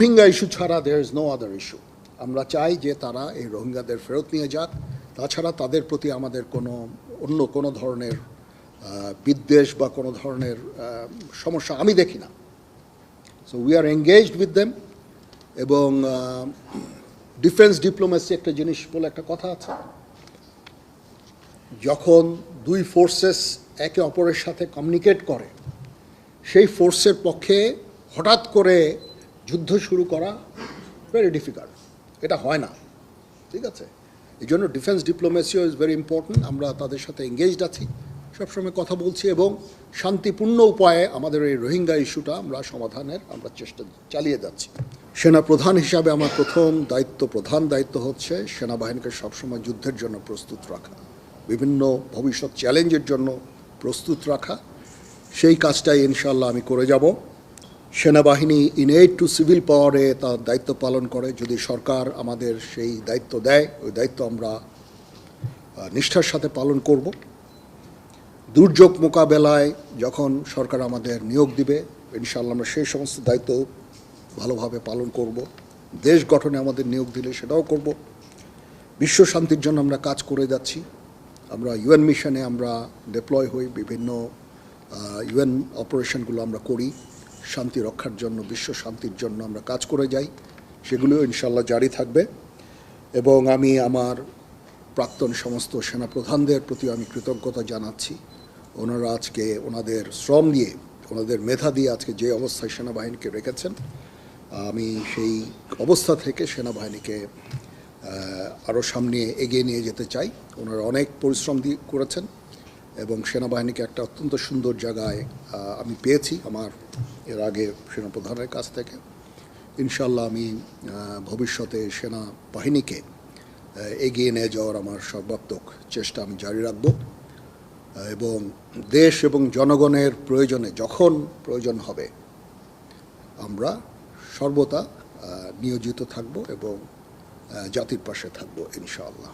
Rohingya issue ছাড়া there is no other issue আমরা চাই যে তারা এই রোহিঙ্গাদের ফেরত নিয়ে যাক। তাছাড়া তাদের প্রতি আমাদের কোনো, অন্য কোনো ধরনের বিদ্বেষ বা কোনো ধরনের সমস্যা আমি দেখি না। So we are engaged with them এবং ডিফেন্স ডিপ্লোমেসি একটা জিনিস বলে একটা কথা আছে। যখন দুই ফোর্সেস একে অপরের সাথে কমিউনিকেট করে, সেই ফোর্সের পক্ষে হঠাৎ করে যুদ্ধ শুরু করা ভেরি ডিফিকাল্ট এটা হয় না। ঠিক আছে? এই জন্য ডিফেন্স ডিপ্লোমেসিও ইজ ভেরি ইম্পর্ট্যান্ট আমরা তাদের সাথে এঙ্গেজড আছি। সবসময় কথা বলছি এবং শান্তিপূর্ণ উপায়ে আমাদের এই রোহিঙ্গা ইস্যুটা আমরা সমাধানের আমরা চেষ্টা চালিয়ে যাচ্ছি। সেনা প্রধান হিসাবে আমার প্রথম দায়িত্ব, প্রধান দায়িত্ব হচ্ছে সেনাবাহিনীকে সবসময় যুদ্ধের জন্য প্রস্তুত রাখা। বিভিন্ন ভবিষ্যৎ চ্যালেঞ্জের জন্য প্রস্তুত রাখা। সেই কাজটাই ইনশাল্লাহ আমি করে যাব। সেনাবাহিনী ইনএড টু সিভিল পাওয়ারে তার দায়িত্ব পালন করে। যদি সরকার আমাদের সেই দায়িত্ব দেয়, ওই দায়িত্ব আমরা নিষ্ঠার সাথে পালন করব। দুর্যোগ মোকাবেলায় যখন সরকার আমাদের নিয়োগ দিবে ইনশাল্লাহ আমরা সেই সমস্ত দায়িত্ব ভালোভাবে পালন করব। দেশ গঠনে আমাদের নিয়োগ দিলে সেটাও করব। বিশ্ব শান্তির জন্য আমরা কাজ করে যাচ্ছি। আমরা ইউএন মিশনে আমরা ডিপ্লয় হই, বিভিন্ন ইউএন অপারেশনগুলো আমরা করি। শান্তি রক্ষার জন্য, বিশ্ব শান্তির জন্য আমরা কাজ করে যাই। সেগুলিও ইনশাল্লাহ জারি থাকবে। এবং আমি আমার প্রাক্তন সমস্ত সেনাপ্রধানদের প্রতি আমি কৃতজ্ঞতা জানাচ্ছি। ওনারা আজকে ওনাদের শ্রম দিয়ে ওনাদের মেধা দিয়ে আজকে যে অবস্থায় সেনাবাহিনীকে রেখেছেন, আমি সেই অবস্থা থেকে সেনাবাহিনীকে আরও সামনে এগিয়ে নিয়ে যেতে চাই। ওনারা অনেক পরিশ্রম দিয়ে করেছেন। এবং সেনাবাহিনীকে একটা অত্যন্ত সুন্দর জায়গায় আমি পেয়েছি আমার, এর আগে সেনাপ্রধানের কাছ থেকে। ইনশাল্লাহ আমি ভবিষ্যতে সেনাবাহিনীকে এগিয়ে নিয়ে যাওয়ার আমার সর্বাত্মক চেষ্টা আমি জারি রাখব। এবং দেশ এবং জনগণের প্রয়োজনে যখন প্রয়োজন হবে, আমরা সর্বদা নিয়োজিত থাকব এবং জাতির পাশে থাকব ইনশাআল্লাহ।